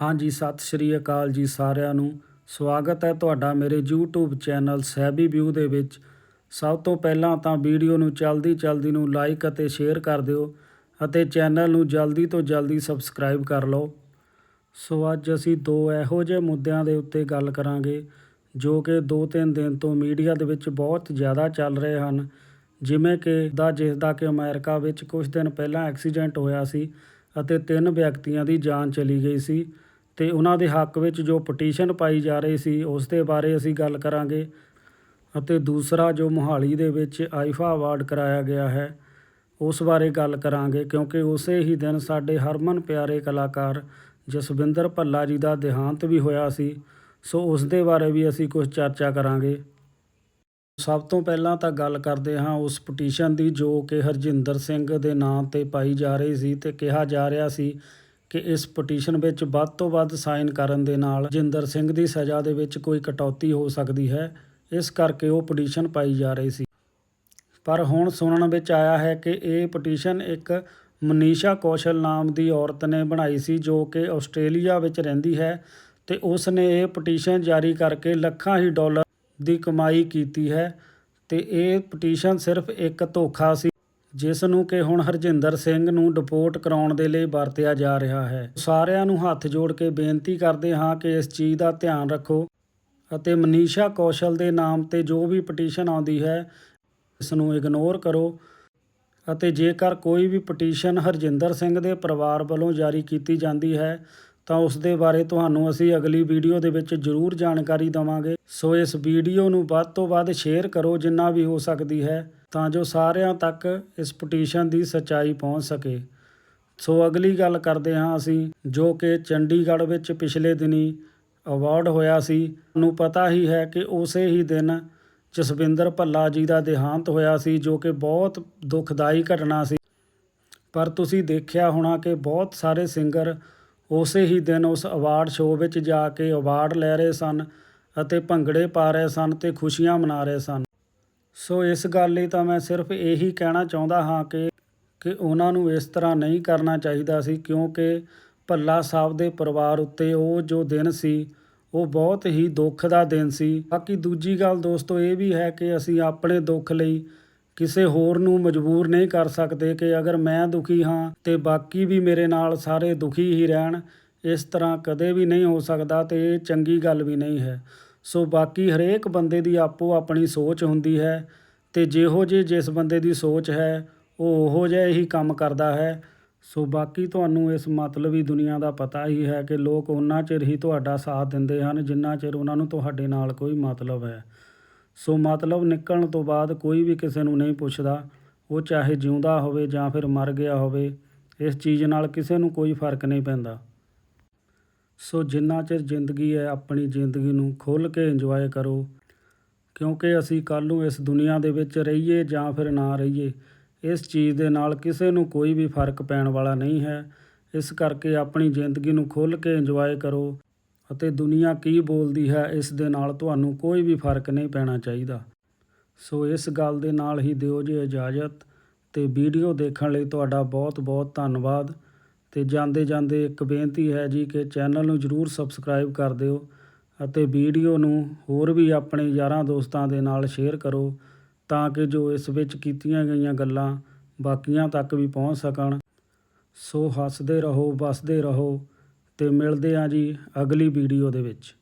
ਹਾਂਜੀ ਸਤਿ ਸ਼੍ਰੀ ਅਕਾਲ ਜੀ ਸਾਰਿਆਂ ਨੂੰ। ਸਵਾਗਤ ਹੈ ਤੁਹਾਡਾ ਮੇਰੇ YouTube ਚੈਨਲ ਸੈਬੀ ਵਿਊ ਦੇ ਵਿੱਚ। ਸਭ ਤੋਂ ਪਹਿਲਾਂ ਤਾਂ ਵੀਡੀਓ ਨੂੰ ਜਲਦੀ ਜਲਦੀ ਨੂੰ ਲਾਈਕ ਅਤੇ ਸ਼ੇਅਰ ਕਰ ਦਿਓ ਅਤੇ ਚੈਨਲ ਨੂੰ ਜਲਦੀ ਤੋਂ ਜਲਦੀ ਸਬਸਕ੍ਰਾਈਬ ਕਰ ਲਓ। ਸੋ ਅੱਜ ਅਸੀਂ ਦੋ ਇਹੋ ਜਿਹੇ ਮੁੱਦਿਆਂ ਦੇ ਉੱਤੇ ਗੱਲ ਕਰਾਂਗੇ, ਜੋ ਕਿ ਦੋ ਤਿੰਨ ਦਿਨ ਤੋਂ ਮੀਡੀਆ ਦੇ ਵਿੱਚ ਬਹੁਤ ਜ਼ਿਆਦਾ ਚੱਲ ਰਹੇ ਹਨ। ਜਿਵੇਂ ਕਿ ਦਾ ਜਿਸ ਦਾ ਕਿ ਅਮਰੀਕਾ ਵਿੱਚ ਕੁਝ ਦਿਨ ਪਹਿਲਾਂ ਐਕਸੀਡੈਂਟ ਹੋਇਆ ਸੀ ਅਤੇ ਤਿੰਨ ਵਿਅਕਤੀਆਂ ਦੀ ਜਾਨ ਚਲੀ ਗਈ ਸੀ। ਤੇ ਉਹਨਾਂ ਦੇ ਹੱਕ ਵਿੱਚ ਜੋ ਪਟੀਸ਼ਨ ਪਾਈ ਜਾ ਰਹੀ ਸੀ, ਉਸ ਦੇ ਬਾਰੇ ਅਸੀਂ ਗੱਲ ਕਰਾਂਗੇ। ਅਤੇ ਦੂਸਰਾ ਜੋ ਮੋਹਾਲੀ ਦੇ ਵਿੱਚ ਆਈਫਾ ਅਵਾਰਡ ਕਰਾਇਆ ਗਿਆ ਹੈ, ਉਸ ਬਾਰੇ ਗੱਲ ਕਰਾਂਗੇ, ਕਿਉਂਕਿ ਉਸੇ ਹੀ ਦਿਨ ਸਾਡੇ ਹਰਮਨ ਪਿਆਰੇ ਕਲਾਕਾਰ ਜਸਵਿੰਦਰ ਭੱਲਾ ਜੀ ਦਾ ਦੇਹਾਂਤ ਵੀ ਹੋਇਆ ਸੀ। ਸੋ ਉਸ ਦੇ ਬਾਰੇ ਵੀ ਅਸੀਂ ਕੁਝ ਚਰਚਾ ਕਰਾਂਗੇ। ਸਭ ਤੋਂ ਪਹਿਲਾਂ ਤਾਂ ਗੱਲ ਕਰਦੇ ਹਾਂ ਉਸ ਪਟੀਸ਼ਨ ਦੀ, ਜੋ ਕਿ ਹਰਜਿੰਦਰ ਸਿੰਘ ਦੇ ਨਾਂ ਤੇ ਪਾਈ ਜਾ ਰਹੀ ਸੀ ਤੇ ਕਿਹਾ ਜਾ ਰਿਹਾ ਸੀ ਕਿ ਇਸ ਪਟੀਸ਼ਨ ਵਿੱਚ ਵੱਧ ਤੋਂ ਵੱਧ ਸਾਈਨ ਕਰਨ ਦੇ ਨਾਲ ਹਰਜਿੰਦਰ ਸਿੰਘ ਦੀ ਸਜ਼ਾ ਦੇ ਵਿੱਚ ਕੋਈ ਕਟੌਤੀ ਹੋ ਸਕਦੀ ਹੈ। ਇਸ ਕਰਕੇ ਉਹ ਪਟੀਸ਼ਨ ਪਾਈ ਜਾ ਰਹੀ ਸੀ। ਪਰ ਹੁਣ ਸੁਣਨ ਵਿੱਚ ਆਇਆ ਹੈ ਕਿ ਇਹ ਪਟੀਸ਼ਨ ਇੱਕ ਮਨੀਸ਼ਾ ਕੌਸ਼ਲ ਨਾਮ ਦੀ ਔਰਤ ਨੇ ਬਣਾਈ ਸੀ ਜੋ ਕਿ ਆਸਟ੍ਰੇਲੀਆ ਵਿੱਚ ਰਹਿੰਦੀ ਹੈ ਤੇ ਉਸ ਨੇ ਇਹ ਪਟੀਸ਼ਨ ਜਾਰੀ ਕਰਕੇ ਲੱਖਾਂ ਹੀ ਡਾਲਰ ਦੀ ਕਮਾਈ ਕੀਤੀ ਹੈ ਤੇ ਇਹ ਪਟੀਸ਼ਨ ਸਿਰਫ ਇੱਕ ਧੋਖਾ ਸੀ। ਜਿਸ ਨੂੰ ਕਿ ਹੁਣ ਹਰਜਿੰਦਰ ਸਿੰਘ ਨੂੰ ਡਿਪੋਰਟ ਕਰਾਉਣ ਦੇ ਲਈ ਵਰਤਿਆ ਜਾ ਰਿਹਾ ਹੈ। ਸਾਰਿਆਂ ਨੂੰ ਹੱਥ ਜੋੜ ਕੇ ਬੇਨਤੀ ਕਰਦੇ ਹਾਂ ਕਿ ਇਸ ਚੀਜ਼ ਦਾ ਧਿਆਨ ਰੱਖੋ ਅਤੇ ਮਨੀਸ਼ਾ ਕੌਸ਼ਲ ਦੇ ਨਾਮ ਤੇ ਜੋ ਵੀ ਪਟੀਸ਼ਨ ਆਉਂਦੀ ਹੈ, ਇਸ ਨੂੰ ਇਗਨੋਰ ਕਰੋ ਅਤੇ ਜੇਕਰ ਕੋਈ ਵੀ ਪਟੀਸ਼ਨ ਹਰਜਿੰਦਰ ਸਿੰਘ ਦੇ ਪਰਿਵਾਰ ਵੱਲੋਂ ਜਾਰੀ ਕੀਤੀ ਜਾਂਦੀ ਹੈ, ਤਾਂ ਉਸ ਦੇ ਬਾਰੇ ਤੁਹਾਨੂੰ ਅਸੀਂ ਅਗਲੀ ਵੀਡੀਓ ਦੇ ਵਿੱਚ ਜ਼ਰੂਰ ਜਾਣਕਾਰੀ ਦਵਾਂਗੇ। ਸੋ ਇਸ ਵੀਡੀਓ ਨੂੰ ਵੱਧ ਤੋਂ ਵੱਧ ਸ਼ੇਅਰ ਕਰੋ, ਜਿੰਨਾ ਵੀ ਹੋ ਸਕਦੀ ਹੈ। ਤਾਂ ਜੋ ਸਾਰਿਆਂ ਤੱਕ ਇਸ ਪਟੀਸ਼ਨ ਦੀ ਸੱਚਾਈ ਪਹੁੰਚ ਸਕੇ। ਸੋ ਅਗਲੀ ਗੱਲ ਕਰਦੇ ਹਾਂ ਅਸੀਂ, ਜੋ ਕਿ ਚੰਡੀਗੜ੍ਹ ਵਿੱਚ ਪਿਛਲੇ ਦਿਨੀ ਅਵਾਰਡ ਹੋਇਆ ਸੀ। ਨੂੰ ਪਤਾ ਹੀ ਹੈ ਕਿ ਉਸੇ ਹੀ ਦਿਨ ਜਸਵਿੰਦਰ ਭੱਲਾ ਜੀ ਦਾ ਦੇਹਾਂਤ ਹੋਇਆ ਸੀ, ਜੋ ਕਿ ਬਹੁਤ ਦੁਖਦਾਈ ਘਟਨਾ ਸੀ। ਪਰ ਤੁਸੀਂ ਦੇਖਿਆ ਹੋਣਾ ਕਿ ਬਹੁਤ ਸਾਰੇ ਸਿੰਗਰ ਉਸੇ ਹੀ ਦਿਨ ਉਸ ਅਵਾਰਡ ਸ਼ੋਅ ਵਿੱਚ ਜਾ ਕੇ ਅਵਾਰਡ ਲੈ ਰਹੇ ਸਨ ਅਤੇ ਭੰਗੜੇ ਪਾ ਰਹੇ ਸਨ ਤੇ ਖੁਸ਼ੀਆਂ ਮਨਾ ਰਹੇ ਸਨ। ਸੋ ਇਸ ਗੱਲ ਲਈ ਤਾਂ ਮੈਂ ਸਿਰਫ ਇਹੀ ਕਹਿਣਾ ਚਾਹੁੰਦਾ ਹਾਂ ਕਿ ਕਿ ਉਹਨਾਂ ਨੂੰ ਇਸ ਤਰ੍ਹਾਂ ਨਹੀਂ ਕਰਨਾ ਚਾਹੀਦਾ ਸੀ, ਕਿਉਂਕਿ ਭੱਲਾ ਸਾਹਿਬ ਦੇ ਪਰਿਵਾਰ ਉੱਤੇ ਉਹ ਜੋ ਦਿਨ ਸੀ, ਉਹ ਬਹੁਤ ਹੀ ਦੁੱਖ ਦਾ ਦਿਨ ਸੀ। ਬਾਕੀ ਦੂਜੀ ਗੱਲ ਦੋਸਤੋ ਇਹ ਵੀ ਹੈ ਕਿ ਅਸੀਂ ਆਪਣੇ ਦੁੱਖ ਲਈ ਕਿਸੇ ਹੋਰ ਨੂੰ ਮਜਬੂਰ ਨਹੀਂ ਕਰ ਸਕਦੇ ਕਿ ਅਗਰ ਮੈਂ ਦੁਖੀ ਹਾਂ ਤੇ ਬਾਕੀ ਵੀ ਮੇਰੇ ਨਾਲ ਸਾਰੇ ਦੁਖੀ ਹੀ ਰਹਿਣ, ਇਸ ਤਰ੍ਹਾਂ ਕਦੇ ਵੀ ਨਹੀਂ ਹੋ ਸਕਦਾ ਤੇ ਇਹ ਚੰਗੀ ਗੱਲ ਵੀ ਨਹੀਂ ਹੈ। ਸੋ ਬਾਕੀ ਹਰੇਕ ਬੰਦੇ ਦੀ ਆਪੋ ਆਪਣੀ ਸੋਚ ਹੁੰਦੀ ਹੈ ਤੇ ਜਿਹੋ ਜੇ ਜਿਸ ਬੰਦੇ ਦੀ ਸੋਚ ਹੈ, ਉਹ ਉਹੋ ਜਿਹਾ ਹੀ ਕੰਮ ਕਰਦਾ ਹੈ। ਸੋ ਬਾਕੀ ਤੁਹਾਨੂੰ ਇਸ ਮਤਲਬੀ ਦੁਨੀਆ ਦਾ ਪਤਾ ਹੀ ਹੈ ਕਿ ਲੋਕ ਉਹਨਾਂ ਚਿਰ ਹੀ ਤੁਹਾਡਾ ਸਾਥ ਦਿੰਦੇ ਹਨ, ਜਿੰਨਾ ਚਿਰ ਉਹਨਾਂ ਨੂੰ ਤੁਹਾਡੇ ਨਾਲ ਕੋਈ ਮਤਲਬ ਹੈ। ਸੋ ਮਤਲਬ ਨਿਕਲਣ ਤੋਂ ਬਾਅਦ ਕੋਈ ਵੀ ਕਿਸੇ ਨੂੰ ਨਹੀਂ ਪੁੱਛਦਾ, ਉਹ ਚਾਹੇ ਜਿਉਂਦਾ ਹੋਵੇ ਜਾਂ ਫਿਰ ਮਰ ਗਿਆ ਹੋਵੇ, ਇਸ ਚੀਜ਼ ਨਾਲ ਕਿਸੇ ਨੂੰ ਕੋਈ ਫ਼ਰਕ ਨਹੀਂ ਪੈਂਦਾ। ਸੋ ਜਿੰਨਾ ਚਿਰ ਜ਼ਿੰਦਗੀ ਹੈ, ਆਪਣੀ ਜ਼ਿੰਦਗੀ ਨੂੰ ਖੁੱਲ੍ਹ ਕੇ ਇੰਜੋਏ ਕਰੋ। ਕਿਉਂਕਿ ਅਸੀਂ ਕੱਲ੍ਹ ਨੂੰ ਇਸ ਦੁਨੀਆ ਦੇ ਵਿੱਚ ਰਹੀਏ ਜਾਂ ਫਿਰ ਨਾ ਰਹੀਏ, ਇਸ ਚੀਜ਼ ਦੇ ਨਾਲ ਕਿਸੇ ਨੂੰ ਕੋਈ ਵੀ ਫ਼ਰਕ ਪੈਣ ਵਾਲਾ ਨਹੀਂ ਹੈ। ਇਸ ਕਰਕੇ ਆਪਣੀ ਜ਼ਿੰਦਗੀ ਨੂੰ ਖੁੱਲ੍ਹ ਕੇ ਇੰਜੋਏ ਕਰੋ ਅਤੇ ਦੁਨੀਆ ਕੀ ਬੋਲਦੀ ਹੈ, ਇਸ ਦੇ ਨਾਲ ਤੁਹਾਨੂੰ ਕੋਈ ਵੀ ਫ਼ਰਕ ਨਹੀਂ ਪੈਣਾ ਚਾਹੀਦਾ। ਸੋ ਇਸ ਗੱਲ ਦੇ ਨਾਲ ਹੀ ਦਿਓ ਜੀ ਇਜਾਜ਼ਤ ਤੇ ਵੀਡੀਓ ਦੇਖਣ ਲਈ ਤੁਹਾਡਾ ਬਹੁਤ ਬਹੁਤ ਧੰਨਵਾਦ। ਅਤੇ ਜਾਂਦੇ ਜਾਂਦੇ ਇੱਕ ਬੇਨਤੀ ਹੈ ਜੀ ਕਿ ਚੈਨਲ ਨੂੰ ਜਰੂਰ ਸਬਸਕ੍ਰਾਈਬ ਕਰ ਦਿਓ ਅਤੇ ਵੀਡੀਓ ਨੂੰ ਹੋਰ ਵੀ ਆਪਣੇ ਯਾਰਾਂ ਦੋਸਤਾਂ ਦੇ ਨਾਲ ਸ਼ੇਅਰ ਕਰੋ ਤਾਂ ਕਿ ਜੋ ਇਸ ਵਿੱਚ ਕੀਤੀਆਂ ਗਈਆਂ ਗੱਲਾਂ ਬਾਕੀਆਂ ਤੱਕ ਵੀ ਪਹੁੰਚ ਸਕਣ। ਸੋ ਹੱਸਦੇ ਰਹੋ, ਵਸਦੇ ਰਹੋ ਤੇ ਮਿਲਦੇ ਆਂ ਜੀ ਅਗਲੀ ਵੀਡੀਓ ਦੇ ਵਿੱਚ।